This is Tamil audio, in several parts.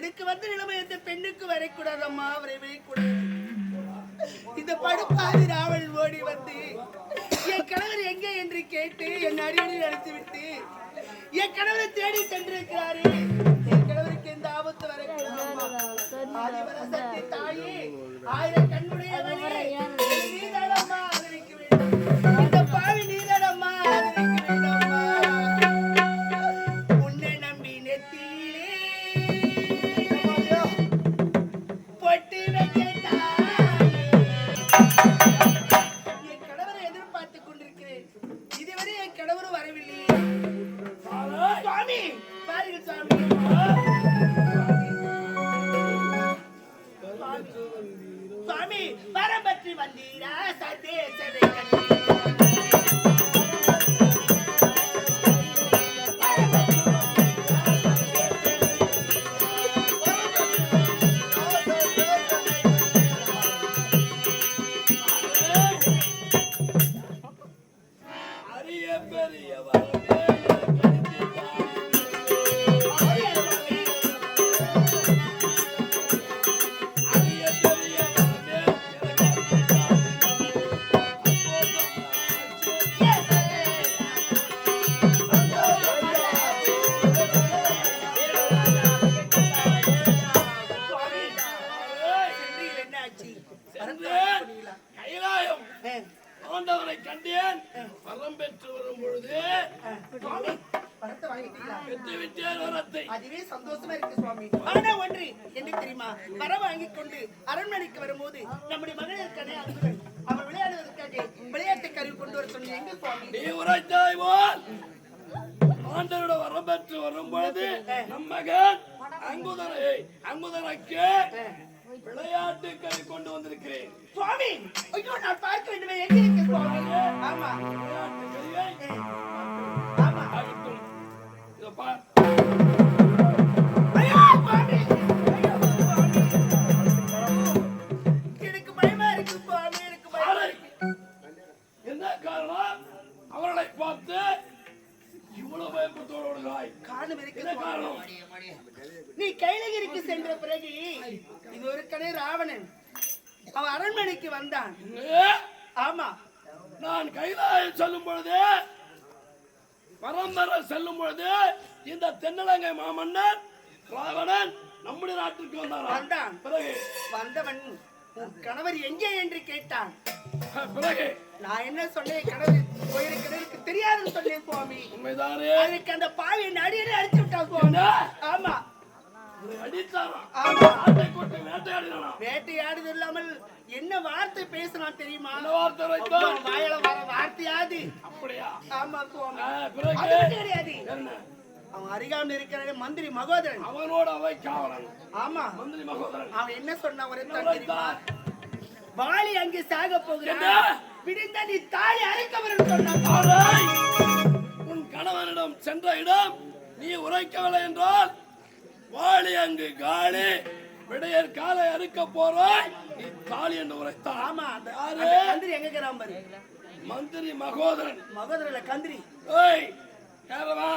எனக்கு வந்து நிலைமை இந்த பெண்ணுக்கு வரைக்கூடாது அம்மா வரவே கூடாது இந்த படுப்பாதி ராவல் ஓடி வந்து என் கணவர் எங்கே? என்று கேட்டு என் அடியடி அழைத்து விட்டு என் கணவரை தேடி சென்றிருக்கிறாரே. என் கணவருக்கு எந்த ஆபத்து வரக்கூடாது. தாயே ஆயிரம் கண்ணுடையவனே நீதானம்மா ஆதரிக்க வேண்டும். இந்த பாவி நீதானம்மா Yeah. அதுவே சந்தோஷமா இருக்கு சுவாமி. ஆனா ஒன்று என்ன தெரியுமா? வர வாங்கிக் கொண்டு அரண்மனைக்கு வரும்போது நம்முடைய மகளிருக்கானே அங்குகள் அவர் விளையாடுவதற்காக விளையாட்டு கருவி கொண்டு வர சொன்னீங்க. எங்க சுவாமி? நீ உரைத்தாய் போல். ஆண்டவரோட வரம் பெற்று வரும் பொழுது நம் மகன் அங்குதரை அங்குதரைக்கு விளையாட்டு கறி கொண்டு வந்திருக்கிறேன். சுவாமி ஐயோ நான் பார்க்க வேண்டுமே. எங்க இருக்கு சுவாமி? ஆமா. வந்தான். ஆமா. நான் கைலாயம் செல்லும் பொழுது பரம்பரை செல்லும் பொழுது இந்த தென்னலங்கை மாமன்னர் ராவணன் நம்முடைய நாட்டிற்கு வந்தாராம். வந்தான். பிறகு? வந்தவன் கணவர் எங்கே என்று கேட்டான். பிறகு? நான் என்ன சொன்னேன்? கணவர் போயிருக்கிறதுக்கு தெரியாதுன்னு சொன்னேன் சுவாமி. உண்மைதானே? அதுக்கு அந்த பாவி அடியடி அடிச்சு விட்டான் சுவாமி? ஆமா. அடித்தாராம். ஆமா. வேட்டையாடுது இல்லாமல் என்ன வார்த்தை பேசினான் தெரியுமா? என்ன வார்த்தை வாயில வர வார்த்தையாது அப்படியா? ஆமா கிடையாது அவன் அருகாமல் இருக்கிற மந்திரி மகோதரன். அவனோட அவை காவலன் ஆமா. மந்திரி மகோதரன். அவன் என்ன சொன்னான் ஒரு? வாலி அங்கே சாக போகிறான்? விடிந்த நீ தாலி அழைக்கவரும் சொன்னான்! உன் கணவனிடம் சென்ற இடம் நீ உரைக்கவில்லை என்றால் வாளி அங்கு காலி. விடையர் காலை அறுக்க நீ தாலி என்று உரைத்தான் ஆமா அந்த யாரு? கந்திரி எங்க இருக்கிறான் பாரு. மந்திரி மகோதரன். மகோதரல கந்திரி. ஏய் யாரவா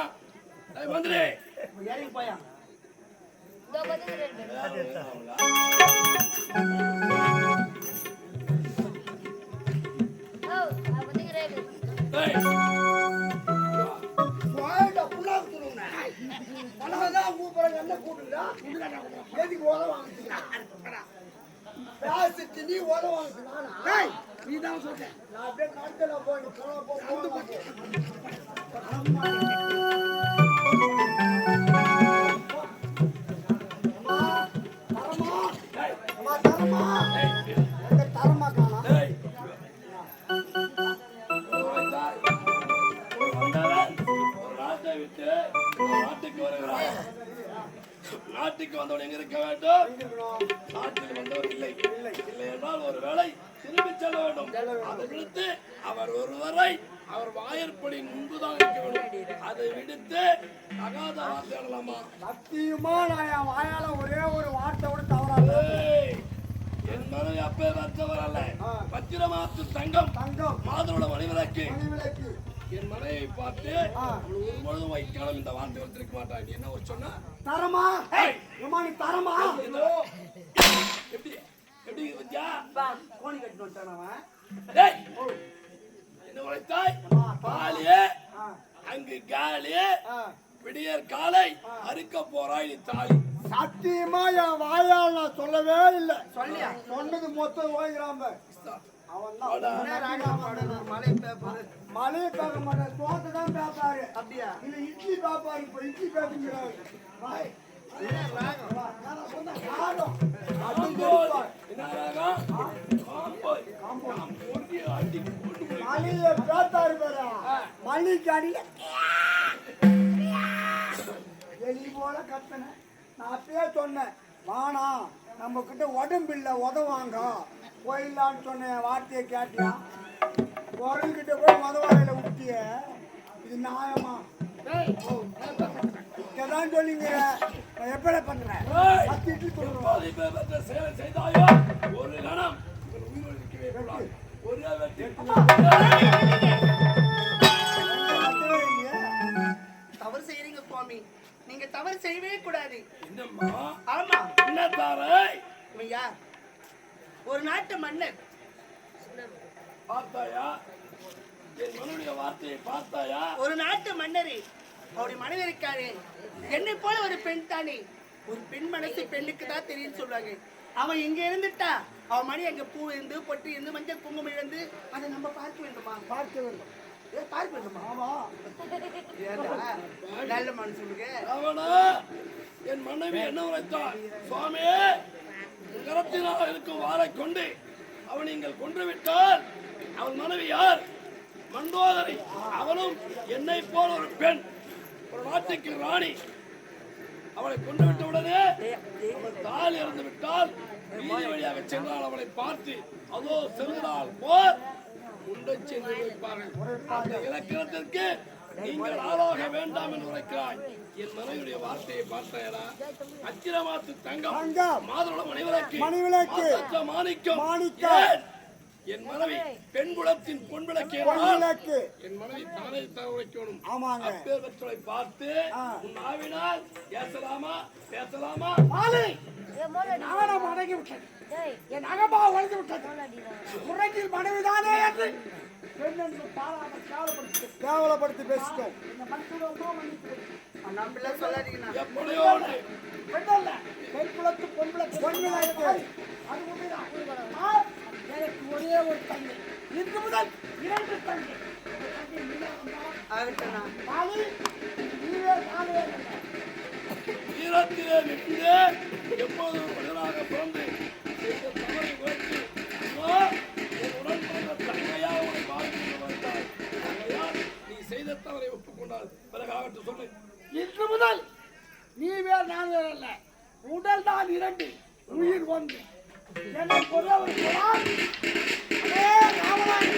ஏய் மந்திரி. இறங்கி போயா? ஏய் நான் அப்படியே கழுத்துல போய் போன போ, ஒருவரை அவர் வாயற்படி முன்புதான் இருக்க வேண்டும் அதை விடுத்து அகாத வார்த்தை சத்தியமா நான் என் வாயால ஒரே ஒரு வார்த்தை கூட தவறால ஏய், என் மனைவி அப்பே வந்தவர் அல்ல. பத்திரமாத்து தங்கம் தங்கம். மாதரோட மணிவிளக்கு மணிவிளக்கு என் மனைவியை பார்த்து ஒரு பொழுதும் வைக்காலும் இந்த வார்த்தை வந்திருக்க மாட்டான் நீ என்ன ஒரு சொன்னா? தரமா? ஏம்மா நீ தரமா? எப்படி? எப்படி வந்தியா? கோணி அவன்? டேய் என்ன உழைத்தாய்? பாலியே. அங்கு காலி விடியற் காலை அறுக்க போறாய் நீ தாலி சத்தியமா என் வாயால் நான் சொல்லவே இல்லை. சொல்லியா? சொன்னது மொத்தம் ஓய்கிறாம அவன் தான் மலை பேப்பர். மழையை பார்க்க மாட்டார் தோட்டை தான் பேப்பாரு. அப்படியா? இல்ல இட்லி பாப்பாரு. இப்ப இட்லி பாய். என்ன ராகம்? காம்போய். காம்போய். மலையில பேத்தாரு பேரா. மல்லிக்கு போல கத்தன. நான் அப்பயே சொன்னேன் வானா நம்ம கிட்ட உடம்பு இல்லை உதவாங்க. போயிடலான்னு சொன்னேன் வார்த்தையை கேட்டியா? குரல்கிட்ட போய் உதவாயில விட்டிய இது நியாயமா? இதான் சொல்லிங்க நான் எப்படி பண்றேன்? பத்து இட்லி ஒரு கணம். உயிரோடு தவறு செய்யறீங்க சுவாமி. நீங்க தவறு செய்யவே கூடாது. ஆமா. என்ன இவன் யார்? ஒரு நாட்டு மன்னர். பார்த்தாயா? என் மனுடைய வார்த்தையை பார்த்தாயா? ஒரு நாட்டு மன்னரே அவருடைய மனைவி இருக்காரு என்னை போல ஒரு பெண் தானே? ஒரு பெண் மனசு பெண்ணுக்கு தான் தெரியும்னு சொல்றாங்க. அவன் இங்க இருந்துட்டா? அவன் மணி அங்க பூ இருந்து பொட்டு இருந்து மஞ்சள் குங்குமம் இருந்து அதை நம்ம பார்க்க வேண்டுமா? பார்க்க வேண்டும். ஏ, பார்க்க வேண்டுமா? ஆமா. ஏண்டா? நல்ல மனுஷனுக்கு அவனா என் மனைவி என்ன உரைத்தார் சுவாமி கரத்தினால் இருக்கும் வாரை கொண்டு அவன் நீங்கள் கொன்று விட்டால் அவன் மனைவி யார்? மண்டோதரி. அவனும் என்னை போல ஒரு பெண் ஒரு நாட்டுக்கு ராணி. அவளை கொண்டு விட்ட உடனே அவள் தால் இறந்து விட்டால் வீதி வழியாக சென்றால் அவளை பார்த்து அதோ செல்கிறாள் போர் உண்டை சென்று வைப்பார்கள் அந்த இலக்கணத்திற்கு நீங்கள் ஆளாக வேண்டாம் என்று உரைக்கிறாய். என் மனைவியுடைய வார்த்தையை பார்த்தாயரா அச்சிரமாத்து தங்கம். மணிவிளக்கு. மாசற்ற மாணிக்கம். மாணிக்கம். என் மனைவி பெண் குலத்தின் பொன் விளக்கே. என் மனைவி தானே உரைக்கணும் ஆமாங்க. அப்பேர் பெற்றோரை பார்த்து. உன் ஆவினால் பேசலாமா? பேசலாமா? மாலை. நானும் அடங்கி விட்டது என் அகமா உழைந்து விட்டது முறையில் மனைவிதானே என்று கேவலப்படுத்தி பேசிட்டோம் எப்படியோ ஒன்று. பெண் அல்ல பெண் குலத்து பொன் விளக்கு பொன் விளக்கு அது உண்மைதான் ஆ, எனக்கு ஒரே தங்கை. இன்று முதல் இரண்டு தங்கை. எப்போதும் மனிதனாக பிறந்து செய்த தவறை என் உடன் பிறந்த உன்னை தங்கையால் நீ செய்த தவறை ஒப்புக்கொண்டால் பிறகு ஆகட்டும் சொல்லு. இன்று முதல் நீ வேறு நான் வேறு அல்ல. உடல் தான் இரண்டு உயிர் ஒன்று. என்னை பொறுத்தவரை போனால்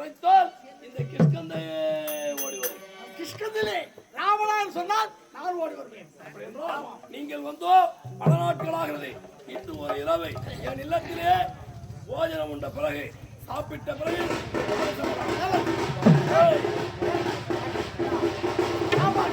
உரைத்தால் இந்த கிஷ்கந்தையே ஓடி வரும் கிருஷ்ணத்திலே ராமநாயன் சொன்னால் நான் ஓடி வருவேன் அப்படி என்றால் நீங்கள் வந்தோ பல நாட்களாகிறது இன்று ஒரு இரவை என் இல்லத்திலே போஜனம் உண்ட பிறகு சாப்பிட்ட பிறகு ஏய், ஆமா,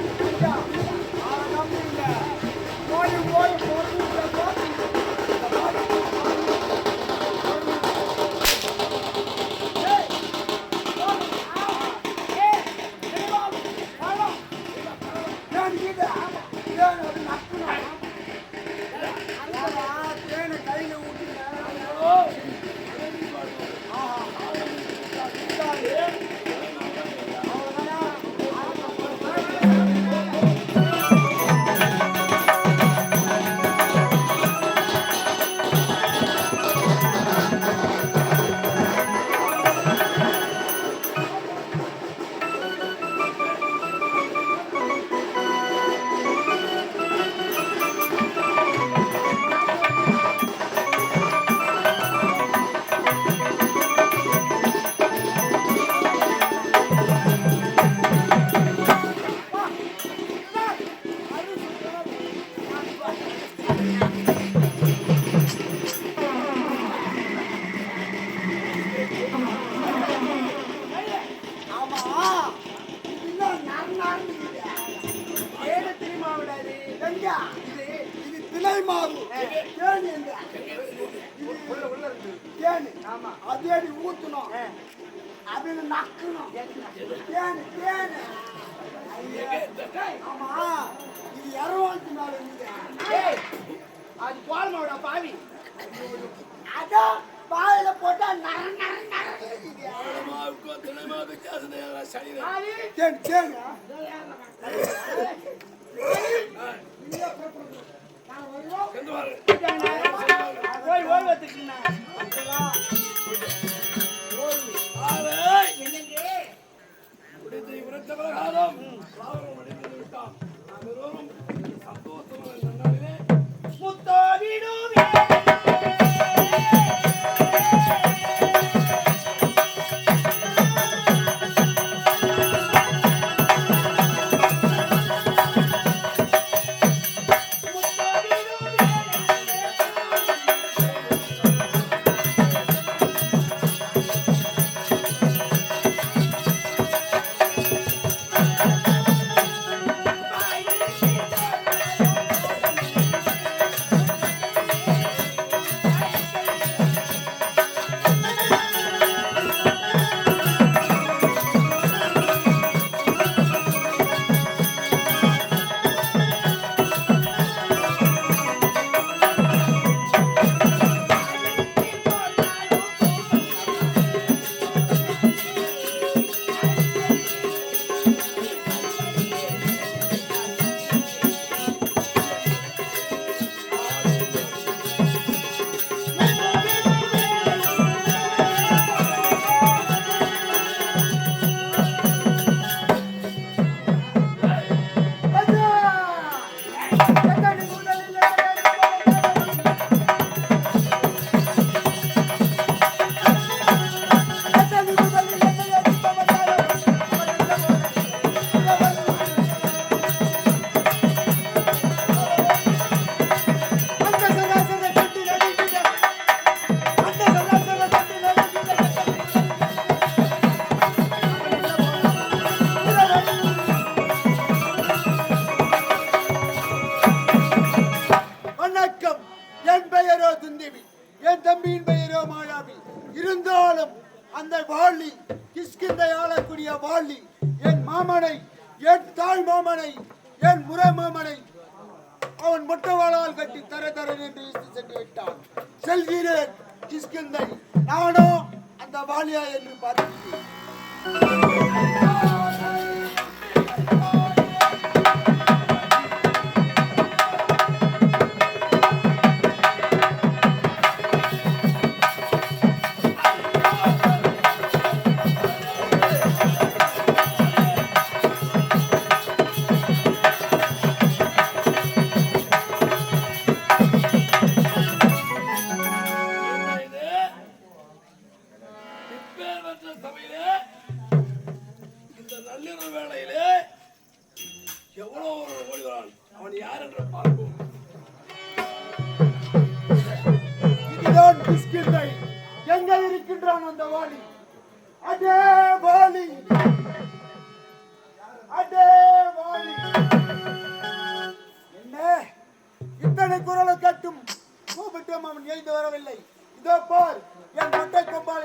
ஏழு திரிமாவிடாது இது இது திணை மாவு தேனி இந்த தேனி ஆமா அதேடி ஊத்தணும் அது நக்கணும் தேனி தேனி ஆமா இது இரநூத்தி நாலு அது போலமாவிடா பாவி. அதான் வாயில போட்டா நர நர நர இருக்குது. மாவுக்கும் துணைமாவுக்கும் வித்தியாசம்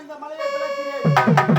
இந்த மலையை பிளக்கிறேன்.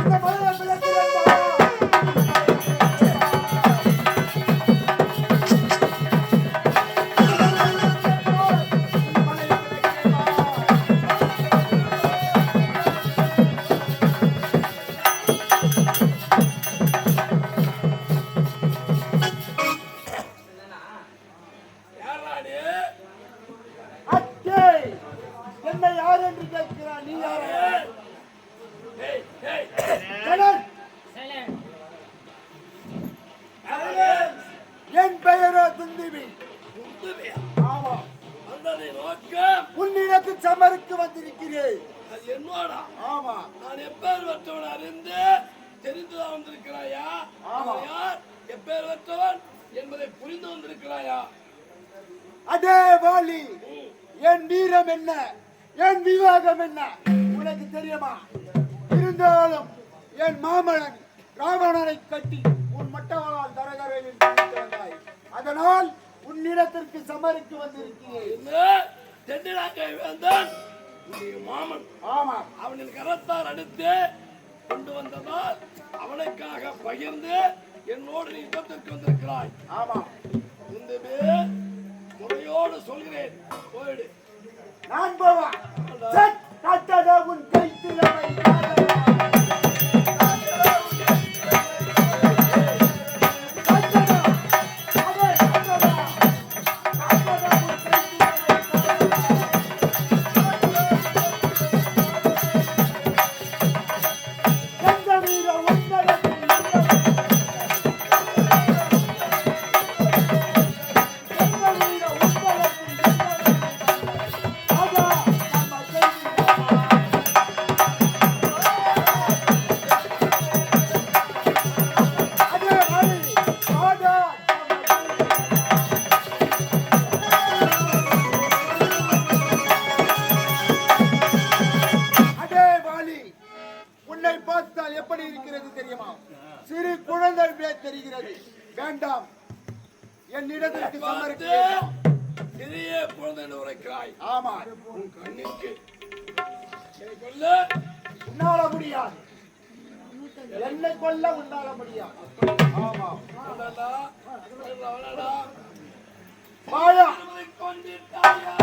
எப்பேர்வற்றவன் அறிந்து தெரிந்துதான் வந்திருக்கிறாயா? யார்? எப்பேர்வற்றவன் என்பதை புரிந்து வந்திருக்கிறாயா? அதே வாலி என் வீரம் என்ன? என் விவாகம் என்ன? உனக்கு தெரியுமா? இருந்தாலும் என் மாமலன் ராவணனை கட்டி உன் மட்டவளால் தரகரையில் வந்தாய். அதனால் உன்னிடத்திற்கு சமருக்கு வந்திருக்கிறேன். தென்னிலங்கை வேந்தன் மாமன் ஆமா அவனின் கரத்தார் அடுத்து கொண்டு வந்ததால் அவனுக்காக பகிர்ந்து என்னோடு நீ யுத்தத்திற்கு வந்திருக்கிறாய். ஆமா இந்த முறையோடு சொல்கிறேன். போயிடு. நான் போவான். உன் கைத்தில தெரிகிறது வேண்டாம். என்னிடத்திற்கு சமர்ப்பி சிறிய குழந்தை உரைக்கிறாய். ஆமா உன் கண்ணிற்கு. கொல்ல. உன்னால என்னை கொல்ல உன்னால முடியாது. ஆமா மாயா. கொண்டிருந்தாயா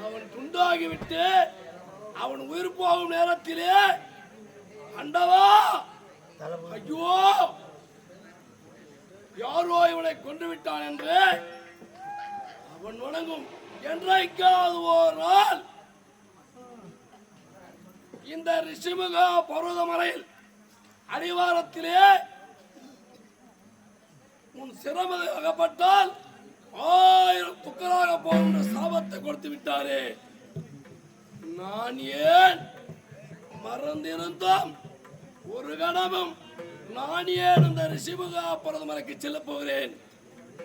அவன் துண்டாகிவிட்டு அவன் உயிர் போகும் நேரத்திலே அண்டவா ஐயோ யாரோ இவனை கொண்டு விட்டான் என்று அவன் வணங்கும். என்றைக்காவது ஒரு நாள் இந்த ரிஷிமுகா பர்வதமலையில் அடிவாரத்திலே உன் சிரமது அகப்பட்டால் ஆயிரம் துக்கராக போகின்ற சாபத்தை கொடுத்து விட்டாரே. நான் ஏன் மறந்திருந்தோம்? ஒரு கணமும் நான் ஏன் அந்த ரிஷிமுகா பிரதமருக்கு செல்ல போகிறேன்?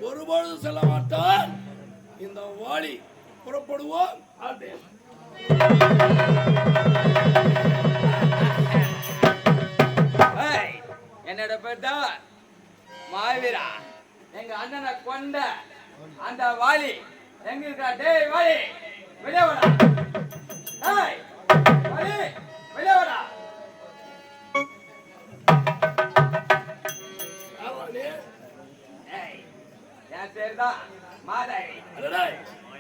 ஒருபொழுது செல்ல மாட்டான். இந்த வாளி புறப்படுவோம். என்னோட பேர் தான் மாவீரா. எங்க அண்ணனை கொண்ட அந்த வாலி. எங்க இருக்கா டேய் வாலி. வெளியே வாடா. டேய் வாலி. வெளியே வாடா. என் பேர் தான் அடடே,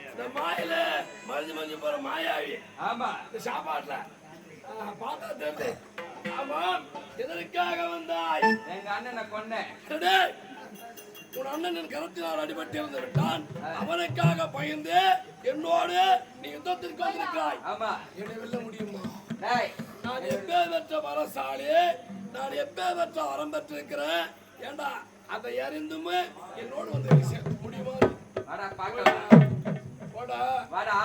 இந்த மாயில மறைஞ்சு மறைஞ்சு போற மாயாவி. ஆமா. இந்த சாப்பாட்டுல. பார்த்தா தெரியுது. ஆமா எதற்காக வந்தாய்? எங்க அண்ணனை அடடே, உன் அண்ணன் கரத்தினால் அடிபட்டு இருந்து விட்டான் அவனுக்காக பயந்து என்னோடு நீ யுத்தத்திற்கு வந்திருக்கிறாய். என்னை வெல்ல முடியுமா? டேய். நான் எப்பே பெற்ற வரசாலி நான் எப்பே பெற்ற வரம் பெற்றிருக்கிறேன். ஏண்டா அதை அறிந்துமே என்னோடு வந்து முடியுமா? வாடா வாடா.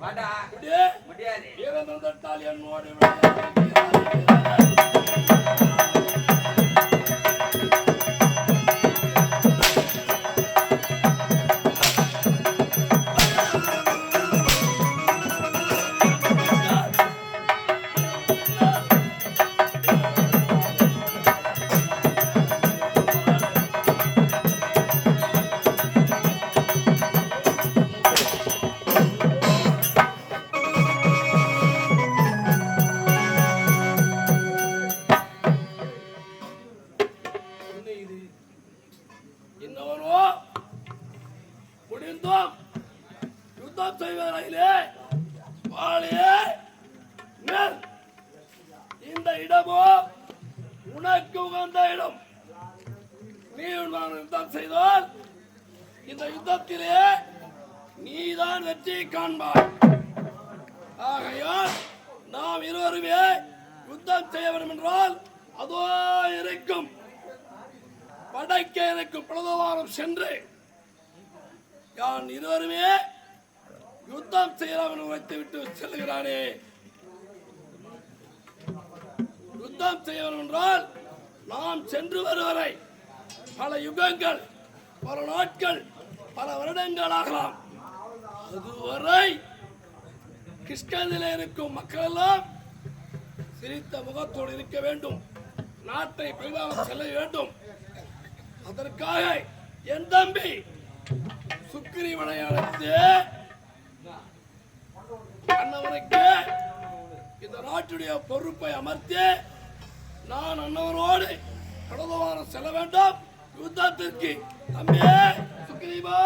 வாடா. முடியே முடியாது. என்னோடு செய்யலாம் விட்டு செல்கிறானே யுத்தம் செய்ய என்றால் நாம் சென்று வருவரை. பல யுகங்கள் பல நாட்கள் பல வருடங்கள் ஆகலாம் அதுவரை கிருஷ்ணதில் இருக்கும் மக்கள் எல்லாம் சிரித்த முகத்தோடு இருக்க வேண்டும். நாட்டை பரிதாபம் செல்ல வேண்டும். அதற்காக என் தம்பி சுக்கிரி அழைத்து அண்ணவனுக்கு இந்த நாட்டுடைய பொறுப்பை அமர்த்தி நான் அண்ணவனோடு கடந்த வாரம் செல்ல வேண்டும். யுத்தத்திற்கு தம்பி சுக்ரீவா